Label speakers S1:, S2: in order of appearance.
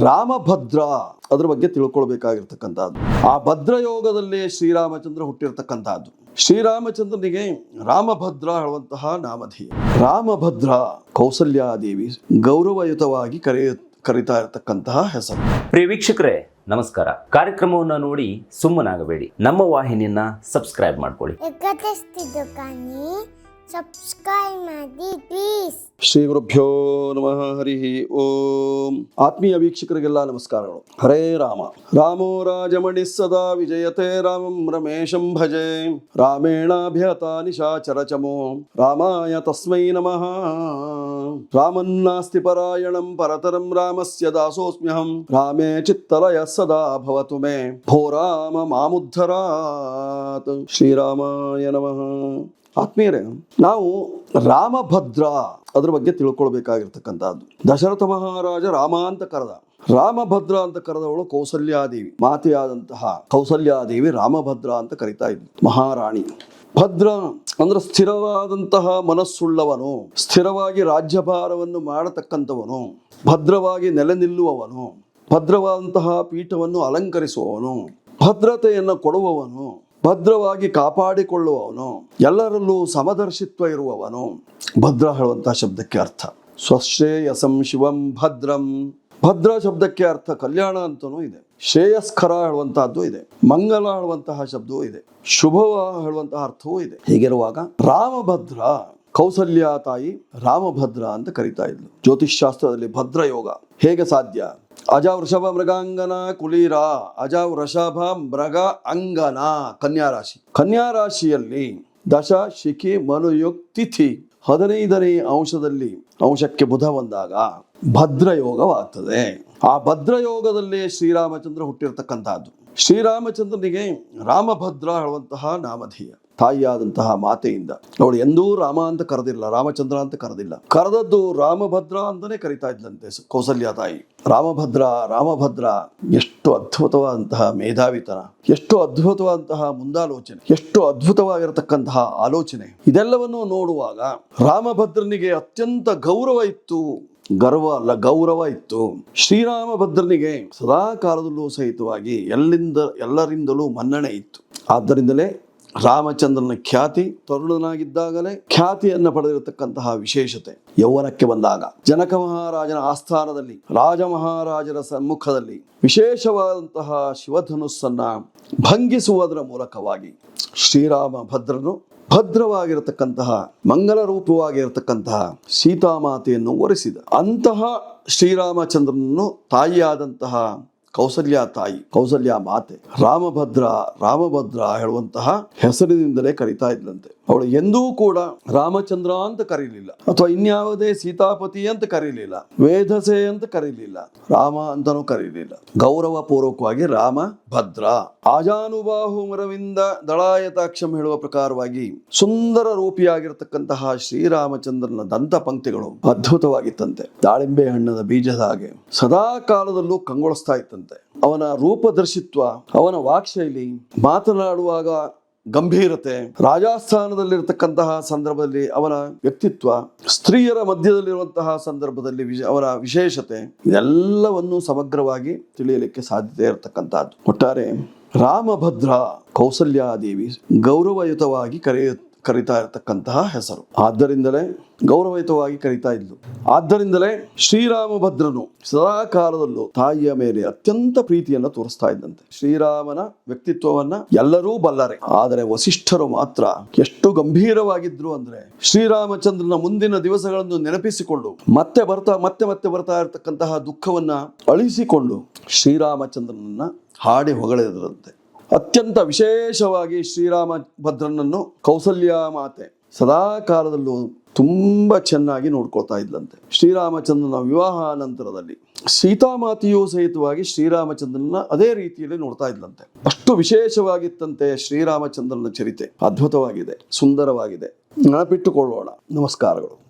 S1: ರಾಮಭದ್ರ ಅದ್ರ ಬಗ್ಗೆ ತಿಳ್ಕೊಳ್ಬೇಕಾಗಿರ್ತಕ್ಕಂಥದ್ದು. ಆ ಭದ್ರ ಯೋಗದಲ್ಲಿ ಶ್ರೀರಾಮಚಂದ್ರ ಹುಟ್ಟಿರ್ತಕ್ಕಂಥದ್ದು. ಶ್ರೀರಾಮಚಂದ್ರನಿಗೆ ರಾಮಭದ್ರ ಹೇಳುವಂತಹ ನಾಮಧೇಯ. ರಾಮಭದ್ರ ಕೌಸಲ್ಯಾದೇವಿ ಗೌರವಯುತವಾಗಿ ಕರೆಯ ಕರಿತಾ ಇರತಕ್ಕಂತಹ ಹೆಸರು.
S2: ಪ್ರಿಯ ವೀಕ್ಷಕರೇ ನಮಸ್ಕಾರ. ಕಾರ್ಯಕ್ರಮವನ್ನು ನೋಡಿ ಸುಮ್ಮನಾಗಬೇಡಿ. ನಮ್ಮ ವಾಹಿನಿಯನ್ನ ಸಬ್ಸ್ಕ್ರೈಬ್ ಮಾಡ್ಕೊಳ್ಳಿ.
S3: ಎಕತೆಸ್ತಿದ್ದು ಕಾನಿ ಸಬ್ಸ್ಕ್ರೈಬ್ ಮಾಡಿ ಪ್ಲೀಸ್
S1: ಶ್ರೀ ಗುರುಭ್ಯೋ ನಮಃ ಹರಿ ಓಂ ಆತ್ಮೀಯ ವೀಕ್ಷಕರಿಗೆಲ್ಲ ನಮಸ್ಕಾರಗಳು ಹರೇ ರಾಮ ರಾಮೋ ರಾಜಮಣಿ ಸದಾ ವಿಜಯತೆ ರಾಮಂ ರಮೇಶಂ ಭಜೆ ರಾಮೇಣಾಭ್ಯತ ನಿಶಾಚರಚಮೋ ರಾಮಾಯ ತಸ್ಮೈ ನಮಃ ರಾಮನ್ನಾಸ್ತಿ ಪರಾಯಣಂ ಪರತರಂ ರಾಮಸ್ಯ ದಾಸೋಸ್ಮ್ಯಹಂ ರಾಮೇ ಚಿತ್ತಲಯ ಸದಾ ಭವತು ಮೇ ಭೋ ರಾಮ ಮಾಮುದ್ಧರಾತ್ ಶ್ರೀರಾಮಾಯ ನಮಃ ಆತ್ಮೀಯರೇ, ನಾವು ರಾಮಭದ್ರ ಅದ್ರ ಬಗ್ಗೆ ತಿಳ್ಕೊಳ್ಬೇಕಾಗಿರ್ತಕ್ಕಂಥದ್ದು. ದಶರಥ ಮಹಾರಾಜ ರಾಮ ಅಂತ ಕರೆದ. ರಾಮಭದ್ರ ಅಂತ ಕರೆದವಳು ಕೌಸಲ್ಯಾದೇವಿ, ಮಾತೆಯಾದಂತಹ ಕೌಸಲ್ಯಾದೇವಿ ರಾಮಭದ್ರ ಅಂತ ಕರಿತಾ ಇದ್ಲು. ಮಹಾರಾಣಿ. ಭದ್ರ ಅಂದ್ರೆ ಸ್ಥಿರವಾದಂತಹ ಮನಸ್ಸುಳ್ಳವನು, ಸ್ಥಿರವಾಗಿ ರಾಜ್ಯಭಾರವನ್ನು ಮಾಡತಕ್ಕಂಥವನು, ಭದ್ರವಾಗಿ ನೆಲೆ ನಿಲ್ಲುವವನು, ಭದ್ರವಾದಂತಹ ಪೀಠವನ್ನು ಅಲಂಕರಿಸುವವನು, ಭದ್ರತೆಯನ್ನು ಕೊಡುವವನು ಭದ್ರವಾಗಿ ಕಾಪಾಡಿಕೊಳ್ಳುವವನು, ಎಲ್ಲರಲ್ಲೂ ಸಮದರ್ಶಿತ್ವ ಇರುವವನು. ಭದ್ರ ಹೇಳುವಂತಹ ಶಬ್ದಕ್ಕೆ ಅರ್ಥ. ಸ್ವಶ್ರೇಯಸಂ ಶಿವಂ ಭದ್ರಂ. ಭದ್ರ ಶಬ್ದಕ್ಕೆ ಅರ್ಥ ಕಲ್ಯಾಣ ಅಂತನೂ ಇದೆ. ಶ್ರೇಯಸ್ಕರ ಹೇಳುವಂತಹದ್ದು ಇದೆ. ಮಂಗಲ ಹೇಳುವಂತಹ ಶಬ್ದವೂ ಇದೆ. ಶುಭವ ಹೇಳುವಂತಹ ಅರ್ಥವೂ ಇದೆ. ಹೀಗಿರುವಾಗ ರಾಮಭದ್ರ, ಕೌಸಲ್ಯ ತಾಯಿ ರಾಮಭದ್ರ ಅಂತ ಕರಿತಾ ಇದ್ಲು. ಜ್ಯೋತಿಷ್ ಶಾಸ್ತ್ರದಲ್ಲಿ ಭದ್ರ ಯೋಗ ಹೇಗೆ ಸಾಧ್ಯ? ಅಜ ವೃಷಭ ಮೃಗಾಂಗನ ಕುಲೀರ ಅಜ ವೃಷಭ ಮೃಗ ಅಂಗನ ಕನ್ಯಾ ರಾಶಿ. ಕನ್ಯಾ ರಾಶಿಯಲ್ಲಿ ದಶ ಶಿಖಿ ಮನುಯುಕ್ ತಿಥಿ ಹದಿನೈದನೇ ಅಂಶದಲ್ಲಿ ಅಂಶಕ್ಕೆ ಬುಧ ಬಂದಾಗ ಭದ್ರಯೋಗವಾಗ್ತದೆ. ಆ ಭದ್ರಯೋಗದಲ್ಲಿ ಶ್ರೀರಾಮಚಂದ್ರ ಹುಟ್ಟಿರ್ತಕ್ಕಂತಹದ್ದು ಶ್ರೀರಾಮಚಂದ್ರನಿಗೆ ರಾಮಭದ್ರ ಹೇಳುವಂತಹ ನಾಮಧೇಯ. ತಾಯಿಯಾದಂತಹ ಮಾತೆಯಿಂದ. ಅವಳು ಎಂದೂ ರಾಮ ಅಂತ ಕರೆದಿಲ್ಲ ರಾಮಚಂದ್ರ ಅಂತ ಕರೆದಿಲ್ಲ. ಕರೆದದ್ದು ರಾಮಭದ್ರ ಅಂತಾನೆ ಕರಿತಾ ಇದ್ಲಂತೆ ಕೌಸಲ್ಯ ತಾಯಿ. ರಾಮಭದ್ರ ರಾಮಭದ್ರ, ಎಷ್ಟು ಅದ್ಭುತವಾದಂತಹ ಮೇಧಾವಿತನ, ಎಷ್ಟು ಅದ್ಭುತವಾದಂತಹ ಮುಂದಾಲೋಚನೆ, ಎಷ್ಟು ಅದ್ಭುತವಾಗಿರತಕ್ಕಂತಹ ಆಲೋಚನೆ. ಇದೆಲ್ಲವನ್ನು ನೋಡುವಾಗ ರಾಮಭದ್ರನಿಗೆ ಅತ್ಯಂತ ಗೌರವ ಇತ್ತು, ಗರ್ವ ಅಲ್ಲ, ಗೌರವ ಇತ್ತು. ಶ್ರೀರಾಮಭದ್ರನಿಗೆ ಸದಾ ಕಾಲದಲ್ಲೂ ಸಹಿತವಾಗಿ ಎಲ್ಲಿಂದ, ಎಲ್ಲರಿಂದಲೂ ಮನ್ನಣೆ ಇತ್ತು. ಆದ್ದರಿಂದಲೇ ರಾಮಚಂದ್ರನ ಖ್ಯಾತಿ ತರುಣನಾಗಿದ್ದಾಗಲೇ ಖ್ಯಾತಿಯನ್ನು ಪಡೆದಿರತಕ್ಕಂತಹ ವಿಶೇಷತೆ ಯೌವನಕ್ಕೆ ಬಂದಾಗ. ಜನಕ ಮಹಾರಾಜನ ಆಸ್ಥಾನದಲ್ಲಿ, ರಾಜ ಮಹಾರಾಜರ ಸಮ್ಮುಖದಲ್ಲಿ ವಿಶೇಷವಾದಂತಹ ಶಿವಧನುಸ್ಸನ್ನ ಭಂಗಿಸುವುದರ ಮೂಲಕವಾಗಿ ಶ್ರೀರಾಮ ಭದ್ರನು ಭದ್ರವಾಗಿರತಕ್ಕಂತಹ ಮಂಗಲ ರೂಪವಾಗಿರತಕ್ಕಂತಹ ಸೀತಾಮಾತೆಯನ್ನು ಒರೆಸಿದ. ಅಂತಹ ಶ್ರೀರಾಮಚಂದ್ರನನ್ನು ತಾಯಿಯಾದಂತಹ ಕೌಸಲ್ಯ ತಾಯಿ, ಕೌಸಲ್ಯ ಮಾತೆ, ರಾಮಭದ್ರ ರಾಮಭದ್ರ ಹೇಳುವಂತಹ ಹೆಸರಿನಿಂದಲೇ ಕರಿತಾ ಇದ್ಲಂತೆ. ಅವಳು ಎಂದೂ ಕೂಡ ರಾಮಚಂದ್ರ ಅಂತ ಕರೀಲಿಲ್ಲ. ಅಥವಾ ಇನ್ಯಾವುದೇ ಸೀತಾಪತಿ ಅಂತ ಕರೀಲಿಲ್ಲ. ವೇದಸೆ ಅಂತ ಕರೀಲಿಲ್ಲ. ರಾಮ ಅಂತಾನೂ ಕರೀಲಿಲ್ಲ. ಗೌರವ ಪೂರ್ವಕವಾಗಿ ರಾಮ ಭದ್ರ ಆಜಾನುಬಾಹು ಮರವಿಂದ ದಳಾಯತಾಕ್ಷಂ ಹೇಳುವ ಪ್ರಕಾರವಾಗಿ ಸುಂದರ ರೂಪಿಯಾಗಿರತಕ್ಕಂತಹ ಶ್ರೀರಾಮಚಂದ್ರನ ದಂತ ಪಂಕ್ತಿಗಳು ಅದ್ಭುತವಾಗಿತ್ತಂತೆ. ದಾಳಿಂಬೆ ಹಣ್ಣದ ಬೀಜದ ಹಾಗೆ ಸದಾ ಕಾಲದಲ್ಲೂ ಕಂಗೊಳಿಸ್ತಾ ಇತ್ತಂತೆ. ಅವನ ರೂಪದರ್ಶಿತ್ವ, ಅವನ ವಾಕ್ಶೈಲಿ ಮಾತನಾಡುವಾಗ ಗಂಭೀರತೆ, ರಾಜಸ್ಥಾನದಲ್ಲಿರತಕ್ಕಂತಹ ಸಂದರ್ಭದಲ್ಲಿ ಅವನ ವ್ಯಕ್ತಿತ್ವ, ಸ್ತ್ರೀಯರ ಮಧ್ಯದಲ್ಲಿರುವಂತಹ ಸಂದರ್ಭದಲ್ಲಿ ಅವರ ವಿಶೇಷತೆ, ಇದೆಲ್ಲವನ್ನು ಸಮಗ್ರವಾಗಿ ತಿಳಿಯಲಿಕ್ಕೆ ಸಾಧ್ಯತೆ ಇರತಕ್ಕಂತಹದ್ದು. ಒಟ್ಟಾರೆ ರಾಮಭದ್ರ ಕೌಸಲ್ಯಾದೇವಿ ಗೌರವಯುತವಾಗಿ ಕರೆಯ ಕರಿತಾ ಇರತಕ್ಕಂತಹ ಹೆಸರು. ಆದ್ದರಿಂದಲೇ ಗೌರವಯುತವಾಗಿ ಕರೀತಾ ಇದ್ಲು. ಆದ್ದರಿಂದಲೇ ಶ್ರೀರಾಮಭದ್ರನು ಸದಾ ಕಾಲದಲ್ಲೂ ತಾಯಿಯ ಮೇಲೆ ಅತ್ಯಂತ ಪ್ರೀತಿಯನ್ನು ತೋರಿಸ್ತಾ ಇದ್ದಂತೆ. ಶ್ರೀರಾಮನ ವ್ಯಕ್ತಿತ್ವವನ್ನ ಎಲ್ಲರೂ ಬಲ್ಲರೆ. ಆದರೆ ವಸಿಷ್ಠರು ಮಾತ್ರ ಎಷ್ಟು ಗಂಭೀರವಾಗಿದ್ರು ಅಂದ್ರೆ ಶ್ರೀರಾಮಚಂದ್ರನ ಮುಂದಿನ ದಿವಸಗಳನ್ನು ನೆನಪಿಸಿಕೊಂಡು ಮತ್ತೆ ಬರ್ತಾ, ಮತ್ತೆ ಮತ್ತೆ ಬರ್ತಾ ಇರತಕ್ಕಂತಹ ದುಃಖವನ್ನ ಅಳಿಸಿಕೊಂಡು ಶ್ರೀರಾಮಚಂದ್ರನನ್ನ ಹಾಡಿ ಹೊಗಳೆದರಂತೆ ಅತ್ಯಂತ ವಿಶೇಷವಾಗಿ ಶ್ರೀರಾಮ ಭದ್ರನನ್ನು ಕೌಸಲ್ಯ ಮಾತೆ ಸದಾ ಕಾಲದಲ್ಲೂ ತುಂಬ ಚೆನ್ನಾಗಿ ನೋಡ್ಕೊಳ್ತಾ ಇದ್ಲಂತೆ. ಶ್ರೀರಾಮಚಂದ್ರನ ವಿವಾಹ ನಂತರದಲ್ಲಿ ಸೀತಾಮಾತೆಯೂ ಸಹಿತವಾಗಿ ಶ್ರೀರಾಮಚಂದ್ರನ ಅದೇ ರೀತಿಯಲ್ಲಿ ನೋಡ್ತಾ ಇದ್ಲಂತೆ. ಅಷ್ಟು ವಿಶೇಷವಾಗಿತ್ತಂತೆ ಶ್ರೀರಾಮಚಂದ್ರನ ಚರಿತೆ. ಅದ್ಭುತವಾಗಿದೆ, ಸುಂದರವಾಗಿದೆ. ನೆನಪಿಟ್ಟುಕೊಳ್ಳೋಣ. ನಮಸ್ಕಾರಗಳು.